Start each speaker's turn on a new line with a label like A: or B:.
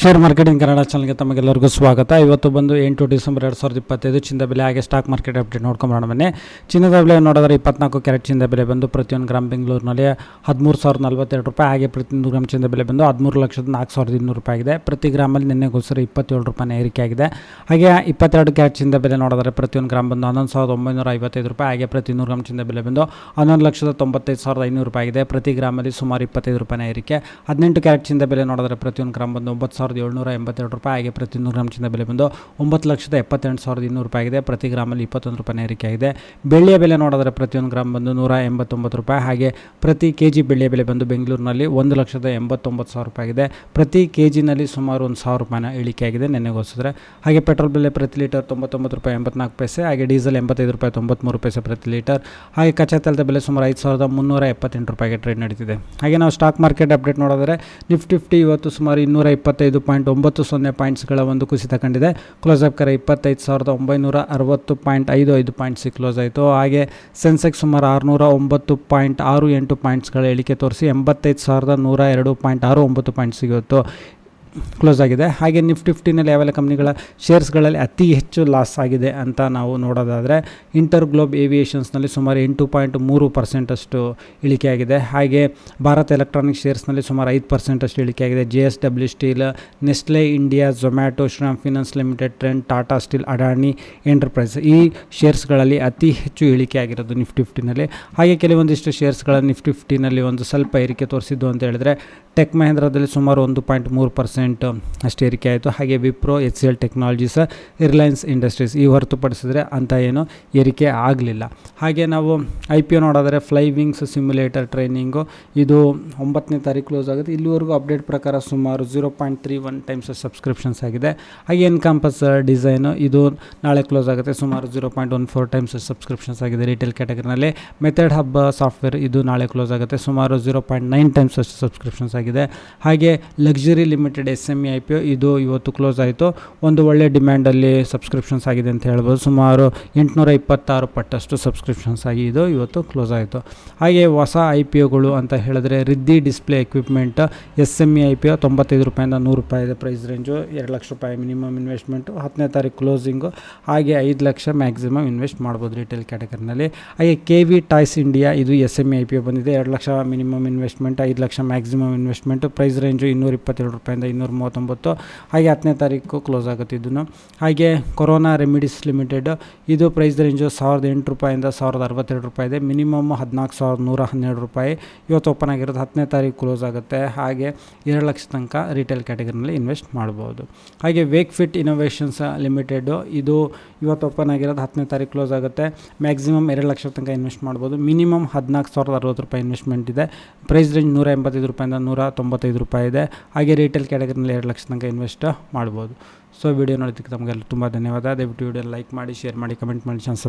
A: Share marketing Kannada ಚಾನಲ್ಗೆ ತಮಗೆಲ್ಲರಿಗೂ ಸ್ವಾಗತ. ಇವತ್ತು ಬಂದು ಎಂಟು ಡಿಸೆಂಬರ್ ಎರಡು ಸಾವಿರದ ಇಪ್ಪತ್ತೈದು, ಚಿನ್ನದ ಬೆಲೆ ಹಾಗೆ ಸ್ಟಾಕ್ ಮಾರ್ಕೆಟ್ ಅಪ್ಡೇಟ್ ನೋಡ್ಕೊಂಬರೋಣ ಬನ್ನಿ. ಚಿನ್ನದ ಬೆಲೆ ನೋಡಿದ್ರೆ ಇಪ್ಪತ್ನಾಲ್ಕು ಕ್ಯಾರೆಟ್ ಚಿನ್ನದ ಬೆಲೆ ಬಂದು ಪ್ರತಿಯೊಂದು ಗ್ರಾಮ್ ಬೆಂಗಳೂರಿನಲ್ಲಿ ಹದಿಮೂರು ಸಾವಿರದ ನಲ್ವತ್ತೆರಡು ರೂಪಾಯಿ, ಹಾಗೆ ಪ್ರತಿಯೊಂದು ಗ್ರಾಮ್ ಚಿನ್ನದ ಬೆಲೆ ಬಂದು ಹದಿಮೂರು ಲಕ್ಷದ ನಾಲ್ಕು ಸಾವಿರದ ಇನ್ನೂರು ರೂಪಾಯಿ ಆಗಿದೆ. ಪ್ರತಿ ಗ್ರಾಮಲ್ಲಿ ನಿನ್ನೆಗೋಸ್ಕರ ಇಪ್ಪತ್ತೇಳು ರೂಪಾಯಿ ಏರಿಕೆ ಆಗಿದೆ. ಹಾಗೆ ಇಪ್ಪತ್ತೆರಡು ಕ್ಯಾರೆಟ್ ಚಿನ್ನದ ಬೆಲೆ ನೋಡಿದ್ರೆ ಪ್ರತಿಯೊಂದು ಗ್ರಾಮ್ ಬಂದು ಹನ್ನೊಂದು ಸಾವಿರದ ಒಂಬೈನೂರ ಐವತ್ತೈದು ರೂಪಾಯಿ, ಹಾಗೆ ಪ್ರತಿ ನೂರು ಗ್ರಾಮ್ ಚಿನ್ನದ ಬೆಲೆ ಬಂದು ಹನ್ನೊಂದು ಲಕ್ಷದ ತೊಂಬತ್ತೈದು ಸಾವಿರದ ಐನೂರು ರೂಪಾಯಿ ಆಗಿದೆ. ಪ್ರತಿ ಗ್ರಾಮಲ್ಲಿ ಸುಮಾರು ಇಪ್ಪತ್ತೈದು ರೂಪಾಯಿನ ಏರಿಕೆ. ಹದಿನೆಂಟು ಕ್ಯಾರೆಟ್ ಚಿನ್ನದ ಬೆಲೆ ನೋಡಿದ್ರೆ ಪ್ರತಿಯೊಂದು ಗ್ರಾಮ್ ಬಂದು ಒಂಬತ್ತು ಸಾವಿರದ ಏಳ್ನೂರ ಎಂಬತ್ತೆರಡು ರೂಪಾಯಿ ಹಾಗೆ ಪ್ರತಿ ನೂರು ಗ್ರಾಮ್ ಚಿನ್ನದ ಬೆಲೆ ಬಂದು ಒಂಬತ್ತು ಲಕ್ಷದ ಎಪ್ಪತ್ತೆಂಟು ಸಾವಿರದ ಇನ್ನೂರು ರೂಪಾಯಿ ಆಗಿದೆ. ಪ್ರತಿ ಗ್ರಾಮಲ್ಲಿ ಇಪ್ಪತ್ತೊಂದು ರೂಪಾಯಿ ಏರಿಕೆ ಆಗಿದೆ. ಬೆಳ್ಳಿಯ ಬೆಲೆ ನೋಡಿದ್ರೆ ಪ್ರತಿಯೊಂದು ಗ್ರಾಮ್ ಬಂದು ನೂರ ಎಂಬತ್ತೊಂಬತ್ತು ರೂಪಾಯಿ. ಹಾಗೆ ಪ್ರತಿ ಕೆ ಜಿ ಬೆಳ್ಳಿಯ ಬೆಲೆ ಬಂದು ಬೆಂಗಳೂರಿನಲ್ಲಿ ಒಂದು ಲಕ್ಷದ ಎಂಬತ್ತೊಂಬತ್ತು ಸಾವಿರ ರೂಪಾಯಿ ಆಗಿದೆ. ಪ್ರತಿ ಕೆ ಜಿನಲ್ಲಿ ಸುಮಾರು ಒಂದು ಸಾವಿರ ರೂಪಾಯಿನ ಇಳಿಕೆ ಆಗಿದೆ ನೆನೆಗೋಸಿದ್ರೆ ಹಾಗೆ ಪೆಟ್ರೋಲ್ ಬೆಲೆ ಪ್ರತಿ ಲೀಟರ್ ತೊಂಬತ್ತೊಂಬತ್ತು ರೂಪಾಯಿ ಎಂಬತ್ನಾಲ್ಕು ಪೈಸೆ. ಹಾಗೆ ಡೀಸೆಲ್ ಎಂಬತ್ತೈದು ರೂಪಾಯಿ ತೊಂಬತ್ತ್ಮೂರು ಪೈಸೆ ಪ್ರತಿ ಲೀಟರ್. ಹಾಗೆ ಕಚ್ಚಾ ತೈಲದ ಬೆಲೆ ಸುಮಾರು ಐದು ಸಾವಿರದ ಮುನ್ನೂರ ಎಪ್ಪತ್ತೆಂಟು ರೂಪಾಯಿಗೆ ಟ್ರೇಡ್ ನಡೀತಿದೆ. ಹಾಗೆ ನಾವು ಸ್ಟಾಕ್ ಮಾರ್ಕೆಟ್ ಅಪ್ಡೇಟ್ ನೋಡಿದ್ರೆ ನಿಫ್ಟಿ ಫಿಫ್ಟಿ ಇವತ್ತು ಸುಮಾರು ಇನ್ನೂರ ಇಪ್ಪತ್ತೈದು ಪಾಯಿಂಟ್ ಒಂಬತ್ತು ಸೊನ್ನೆ ಪಾಯಿಂಟ್ಸ್ಗಳ ಒಂದು ಕುಸಿತ ಕಂಡಿದೆ. ಕ್ಲೋಸ್ ಅಪ್ ಕರೆ ಇಪ್ಪತ್ತೈದು ಸಾವಿರದ ಒಂಬೈನೂರ ಅರವತ್ತು ಪಾಯಿಂಟ್ ಐದು ಐದು ಪಾಯಿಂಟ್ಸಿಗೆ ಕ್ಲೋಸ್ ಆಯಿತು. ಹಾಗೆ ಸೆನ್ಸೆಕ್ಸ್ ಸುಮಾರು ಆರುನೂರ ಒಂಬತ್ತು ಪಾಯಿಂಟ್ ಆರು ಎಂಟು ಪಾಯಿಂಟ್ಸ್ಗಳ ಇಳಿಕೆ ತೋರಿಸಿ ಎಂಬತ್ತೈದು ಸಾವಿರದ ನೂರ ಎರಡು ಪಾಯಿಂಟ್ ಆರು ಒಂಬತ್ತು ಪಾಯಿಂಟ್ಸಿಗೆ ಇವತ್ತು. ಕ್ಲೋಸ್ ಆಗಿದೆ. ಹಾಗೆ ನಿಫ್ಟಿ ಫಿಫ್ಟಿನಲ್ಲಿ ಯಾವೆಲ್ಲ ಕಂಪ್ನಿಗಳ ಶೇರ್ಸ್ಗಳಲ್ಲಿ ಅತಿ ಹೆಚ್ಚು ಲಾಸ್ ಆಗಿದೆ ಅಂತ ನಾವು ನೋಡೋದಾದರೆ ಇಂಟರ್ ಗ್ಲೋಬ್ ಏವಿಯೇಷನ್ಸ್ನಲ್ಲಿ ಸುಮಾರು ಎಂಟು ಪಾಯಿಂಟ್ ಮೂರು ಪರ್ಸೆಂಟಷ್ಟು ಇಳಿಕೆಯಾಗಿದೆ ಹಾಗೆ ಭಾರತ್ ಎಲೆಕ್ಟ್ರಾನಿಕ್ ಶೇರ್ಸ್ನಲ್ಲಿ ಸುಮಾರು ಐದು ಪರ್ಸೆಂಟಷ್ಟು ಇಳಿಕೆಯಾಗಿದೆ J S W steel Nestle India Zomato Shriram finance limited Trent Tata steel Adani enterprise ಈ ಶೇರ್ಸ್ಗಳಲ್ಲಿ ಅತಿ ಹೆಚ್ಚು ಇಳಿಕೆ ಆಗಿರೋದು ನಿಫ್ಟಿ ಫಿಫ್ಟಿನಲ್ಲಿ ಹಾಗೆ ಕೆಲವೊಂದಿಷ್ಟು ಶೇರ್ಸ್ಗಳ ನಿಫ್ಟಿ ಫಿಫ್ಟಿನಲ್ಲಿ ಒಂದು ಸ್ವಲ್ಪ ಏರಿಕೆ ತೋರಿಸಿದ್ದು ಅಂತ ಹೇಳಿದ್ರೆ ಟೆಕ್ ಮಹೇಂದ್ರದಲ್ಲಿ ಸುಮಾರು ಒಂದು ಪಾಯಿಂಟ್ ಮೂರು ಪರ್ಸೆಂಟ್ ಅಷ್ಟು ಏರಿಕೆ ಆಯಿತು. ಹಾಗೆ Wipro H C L technologies Reliance industries ಈ ಹೊರತುಪಡಿಸಿದ್ರೆ ಅಂತ ಏನು ಏರಿಕೆ ಆಗಲಿಲ್ಲ. ಹಾಗೆ ನಾವು ಐ ಪಿ ಒ ನೋಡಿದ್ರೆ ಫ್ಲೈ ವಿಂಗ್ಸ್ ಸಿಮ್ಯುಲೇಟರ್ ಟ್ರೈನಿಂಗು ಇದು ಒಂಬತ್ತನೇ ತಾರೀಕು ಕ್ಲೋಸ್ ಆಗುತ್ತೆ. ಇಲ್ಲಿವರೆಗೂ ಅಪ್ಡೇಟ್ ಪ್ರಕಾರ ಸುಮಾರು zero point three one times subscriptions ಆಗಿದೆ. ಹಾಗೆ ಎನ್ ಕ್ಯಾಂಪಸ್ ಡಿಸೈನು ಇದು ನಾಳೆ ಕ್ಲೋಸ್ ಆಗುತ್ತೆ. ಸುಮಾರು zero point one four times subscriptions ಆಗಿದೆ ರಿಟೇಲ್ ಕ್ಯಾಟಗರಿನಲ್ಲಿ ಮೆಥಡ್ ಹಬ್ ಸಾಫ್ಟ್ವೇರ್ ಇದು ನಾಳೆ ಕ್ಲೋಸ್ ಆಗುತ್ತೆ. ಸುಮಾರು ಜೀರೋ ಪಾಯಿಂಟ್ ನೈನ್ ಟೈಮ್ಸ್ ಅಷ್ಟು ಸಬ್ಸ್ಕ್ರಿಪ್ಷನ್ಸ್ ಆಗಿದೆ. ಹಾಗೆ luxury limited S M E I P O ಇದು ಇವತ್ತು ಕ್ಲೋಸ್ ಆಯಿತು. ಒಂದು ಒಳ್ಳೆ ಡಿಮ್ಯಾಂಡಲ್ಲಿ ಸಬ್ಸ್ಕ್ರಿಪ್ಷನ್ಸ್ ಆಗಿದೆ ಅಂತ ಹೇಳ್ಬೋದು. ಸುಮಾರು ಎಂಟುನೂರ ಇಪ್ಪತ್ತಾರು ಪಟ್ಟಷ್ಟು ಸಬ್ಸ್ಕ್ರಿಪ್ಷನ್ಸ್ ಆಗಿ ಇದು ಇವತ್ತು ಕ್ಲೋಸ್ ಆಯಿತು. ಹಾಗೆ ಹೊಸ ಐ ಪಿ ಒಗಳು ಅಂತ ಹೇಳಿದ್ರೆ Riddhi display equipment S M E I P O ತೊಂಬತ್ತೈದು ರೂಪಾಯಿಂದ ನೂರು ರೂಪಾಯಿ ಪ್ರೈಸ್ ರೇಂಜು ಎರಡು ಲಕ್ಷ ರೂಪಾಯಿ ಮಿನಿಮಮ್ ಇನ್ವೆಸ್ಟ್ಮೆಂಟು ಹತ್ತನೇ ತಾರೀಕು ಕ್ಲೋಸಿಂಗು ಹಾಗೆ ಐದು ಲಕ್ಷ ಮ್ಯಾಕ್ಸಿಮಮ್ ಇನ್ವೆಸ್ಟ್ ಮಾಡ್ಬೋದು ರಿಟೇಲ್ ಕ್ಯಾಟಗರಿನಲ್ಲಿ ಹಾಗೆ ಕೆ ವಿ ಟಾಯ್ಸ್ ಇಂಡಿಯಾ ಇದು S M I P O ಬಂದಿದೆ. ಎರಡು ಲಕ್ಷ ಮಿನಿಮಮ್ ಇನ್ವೆಸ್ಟ್ಮೆಂಟ್ ಐದು lakh maximum investment price range ಇನ್ನೂರ ಇಪ್ಪತ್ತೇಳು ರೂಪಾಯಿಂದ ಇನ್ನೂರ ಮೂವತ್ತೊಂಬತ್ತು ಹಾಗೆ ಹತ್ತನೇ ತಾರೀಕು ಕ್ಲೋಸ್ ಆಗುತ್ತೆ ಇದನ್ನು. ಹಾಗೆ ಕೊರೋನಾ ರೆಮಿಡೀಸ್ ಲಿಮಿಟೆಡ್ ಇದು ಪ್ರೈಸ್ ರೇಂಜು ಸಾವಿರದ ಎಂಟು ರೂಪಾಯಿಂದ ಸಾವಿರದ ಅರವತ್ತೆರಡು ರೂಪಾಯಿ ಇದೆ. ಮಿನಿಮಮ್ ಹದಿನಾಲ್ಕು ಸಾವಿರದ ನೂರ ಹನ್ನೆರಡು ರೂಪಾಯಿ. ಇವತ್ತು ಓಪನ್ ಆಗಿರೋದು ಹತ್ತನೇ ತಾರೀಕು ಕ್ಲೋಸ್ ಆಗುತ್ತೆ. ಹಾಗೆ ಎರಡು ಲಕ್ಷ ತನಕ ರಿಟೇಲ್ ಕ್ಯಾಟಗರಿನಲ್ಲಿ ಇನ್ವೆಸ್ಟ್ ಮಾಡ್ಬೋದು. ಹಾಗೆ ವೇಕ್ ಫಿಟ್ ಇನೋವೇಷನ್ಸ್ ಲಿಮಿಟೆಡು ಇದು ಇವತ್ತು ಓಪನ್ ಆಗಿರೋದು ಹತ್ತನೇ ತಾರೀಕು ಕ್ಲೋಸ್ ಆಗುತ್ತೆ. ಮ್ಯಾಕ್ಸಿಮಮ್ ಎರಡು ಲಕ್ಷ ತನಕ ಇನ್ವೆಸ್ಟ್ ಮಾಡ್ಬೋದು. ಮಿನಿಮಮ್ ಹದಿನಾಲ್ಕು ಸಾವಿರದ ಅರವತ್ತು ರೂಪಾಯಿ ಇನ್ವೆಸ್ಟ್ಮೆಂಟ್ ಇದೆ. ಪ್ರೈಸ್ ರೇಂಜ್ ನೂರ ಎಂಬತ್ತೈದು ರೂಪಾಯಿಂದ ನೂರ ತೊಂಬತ್ತೈದು ರೂಪಾಯಿ ಇದೆ. ಹಾಗೆ ರಿಟೇಲ್ ಕ್ಯಾಟಗರಿನಲ್ಲಿ ಎರಡು ಲಕ್ಷ ತನಕ ಇನ್ವೆಸ್ಟ್ ಮಾಡ್ಬೋದು. ಸೊ ವಿಡಿಯೋ ನೋಡೋದಕ್ಕೆ ತಮಗೆಲ್ಲ ತುಂಬ ಧನ್ಯವಾದ. ದಯವಿಟ್ಟು ವಿಡಿಯೋ ಲೈಕ್ ಮಾಡಿ ಶೇರ್ ಮಾಡಿ ಕಮೆಂಟ್ ಮಾಡಿ ಚಾನ್ಸ್